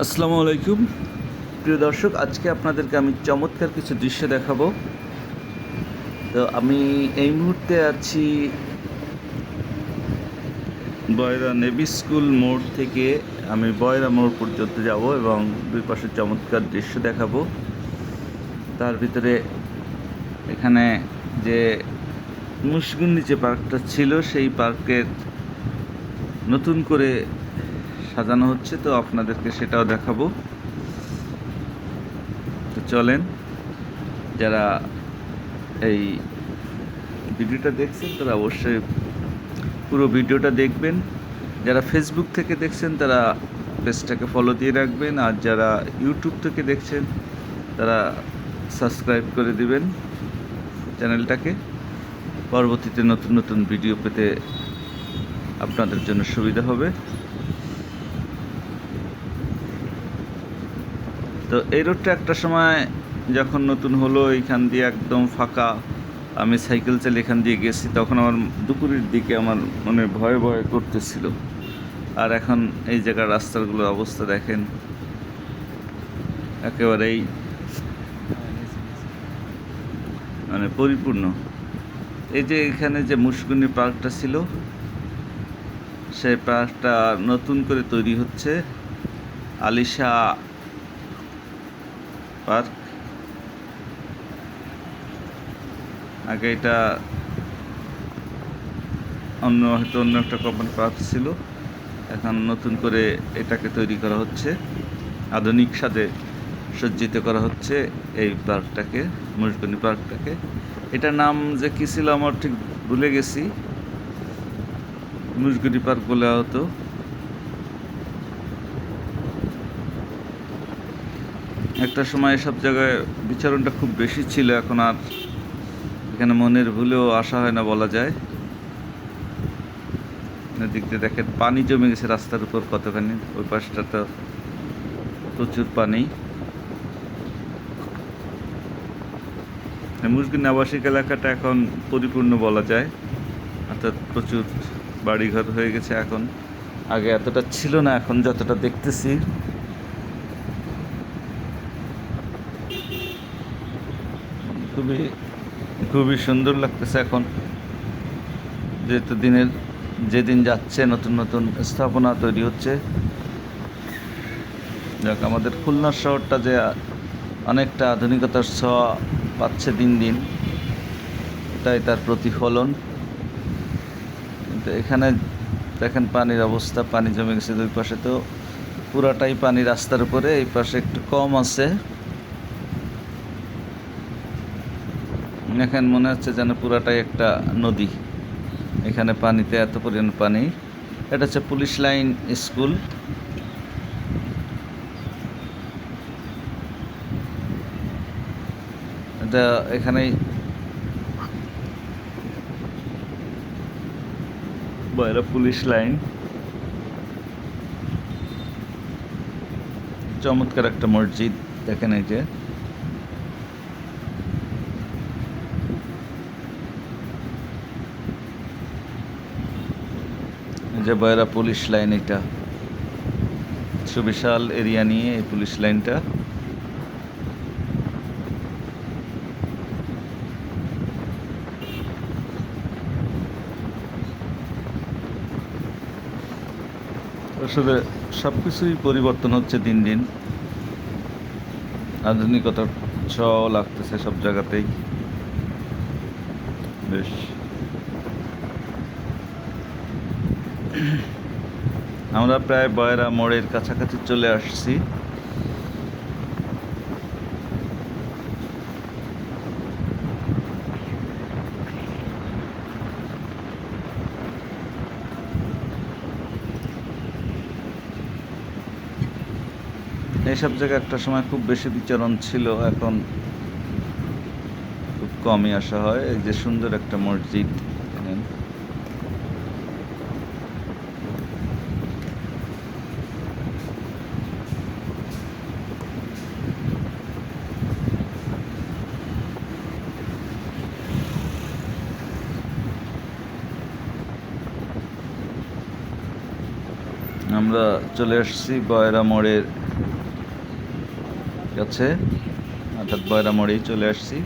আসসালামু আলাইকুম। প্রিয় দর্শক, আজকে আপনাদেরকে আমি চমৎকার কিছু দৃশ্য দেখাবো। তো আমি এই মুহূর্তে আছি বয়রা নেভি স্কুল মোড় থেকে। আমি বয়রা মোড় পর্যন্ত যাব এবং দুই পাশে চমৎকার দৃশ্য দেখাবো। তার ভিতরে এখানে যে মুশগুন্ডি যে পার্কটা ছিল, সেই পার্কের নতুন করে সাজানো হচ্ছে, তো আপনাদেরকে সেটাও দেখাবো। তো চলেন, যারা এই ভিডিওটা দেখছেন, তারা অবশ্যই পুরো ভিডিওটা দেখবেন। যারা ফেসবুক থেকে দেখছেন, তারা পেজটাকে ফলো দিয়ে রাখবেন। আর যারা ইউটিউব থেকে দেখছেন, তারা সাবস্ক্রাইব করে দিবেন চ্যানেলটাকে। পরবর্তীতে নতুন নতুন ভিডিও পেতে আপনাদের জন্য সুবিধা হবে। তো এই রোডটা একটা সময় যখন নতুন হলো এইখান দিয়ে একদম ফাঁকা, আমি সাইকেল চালিয়ে এখান দিয়ে গেছি, তখন আমার দুপুরের দিকে আমার মনে ভয় ভয় করতেছিল। আর এখন এই জায়গার রাস্তাগুলোর অবস্থা দেখেন, একেবারেই মানে পরিপূর্ণ। এই যে এখানে যে মুশকুনি পার্কটা ছিল, সেই পার্কটা নতুন করে তৈরি হচ্ছে, আলিশা পার্ক আগে এটা অন্য হয়তো অন্য একটা কোম্পানি পার্ক ছিল। এখন নতুন করে এটাকে তৈরি করা হচ্ছে। আধুনিক সাথে সজ্জিত করা হচ্ছে এই পার্কটাকে মুশগনি পার্কটাকে এটার নাম যে কী ছিল আমার ঠিক ভুলে গেছি। মুশগনি পার্ক বলে হতো একটা সময় সব জায়গায় বিচরণটা খুব বেশি ছিল, এখন আর এখানে মনের ভুলেও আসা হয় না বলা যায়। এদিক দিয়ে দেখেন, পানি জমে গেছে রাস্তার উপর কতখানি, ওই পাশটা তো প্রচুর পানি। মুরগিন আবাসিক এলাকাটা এখন পরিপূর্ণ বলা যায়, অর্থাৎ প্রচুর বাড়িঘর হয়ে গেছে এখন। আগে এতটা ছিল না, এখন যতটা দেখতেছি খুবই খুবই সুন্দর লাগতেছে এখন। যেহেতু দিনের, যেদিন যাচ্ছে, নতুন নতুন স্থাপনা তৈরি হচ্ছে। যাক, আমাদের খুলনা শহরটা যে অনেকটা আধুনিকতার ছোঁয়া পাচ্ছে দিন দিন, এটাই তার প্রতিফলন। কিন্তু এখানে দেখেন, পানির অবস্থা, পানি জমে গেছে দুই পাশে তো পুরাটাই পানি রাস্তার উপরে, এই পাশে একটু কম আছে। এখানে মনে হচ্ছে যেন পুরাটাই একটা নদী। এখানে পানিতে এত পরিমাণ পানি। এটা হচ্ছে পুলিশ লাইন স্কুল। এটা এখানেই বয়রা পুলিশ লাইন। চমৎকার একটা মসজিদ। দেখেন এই যে। যে বয়রা পুলিশ লাইন এটা। সুবিশাল এরিয়া নিয়ে এই পুলিশ লাইনটা। আসলে সব কিছুই পরিবর্তন হচ্ছে দিন দিন। আধুনিকতার ছ লাগতেছে সব জায়গাতেই। বেশ। আমরা প্রায় বয়রা মোড়ের কাছাকাছি চলে আসছি। এইসব জায়গায় একটা সময় খুব বেশি বিচরণ ছিল, এখন খুব কমই আসা হয়। এই যে সুন্দর একটা মসজিদ আমরা চলে আসছি বয়রা মোড়ের কাছে। অর্থাৎ বয়রা মোড়েই চলে আসছি।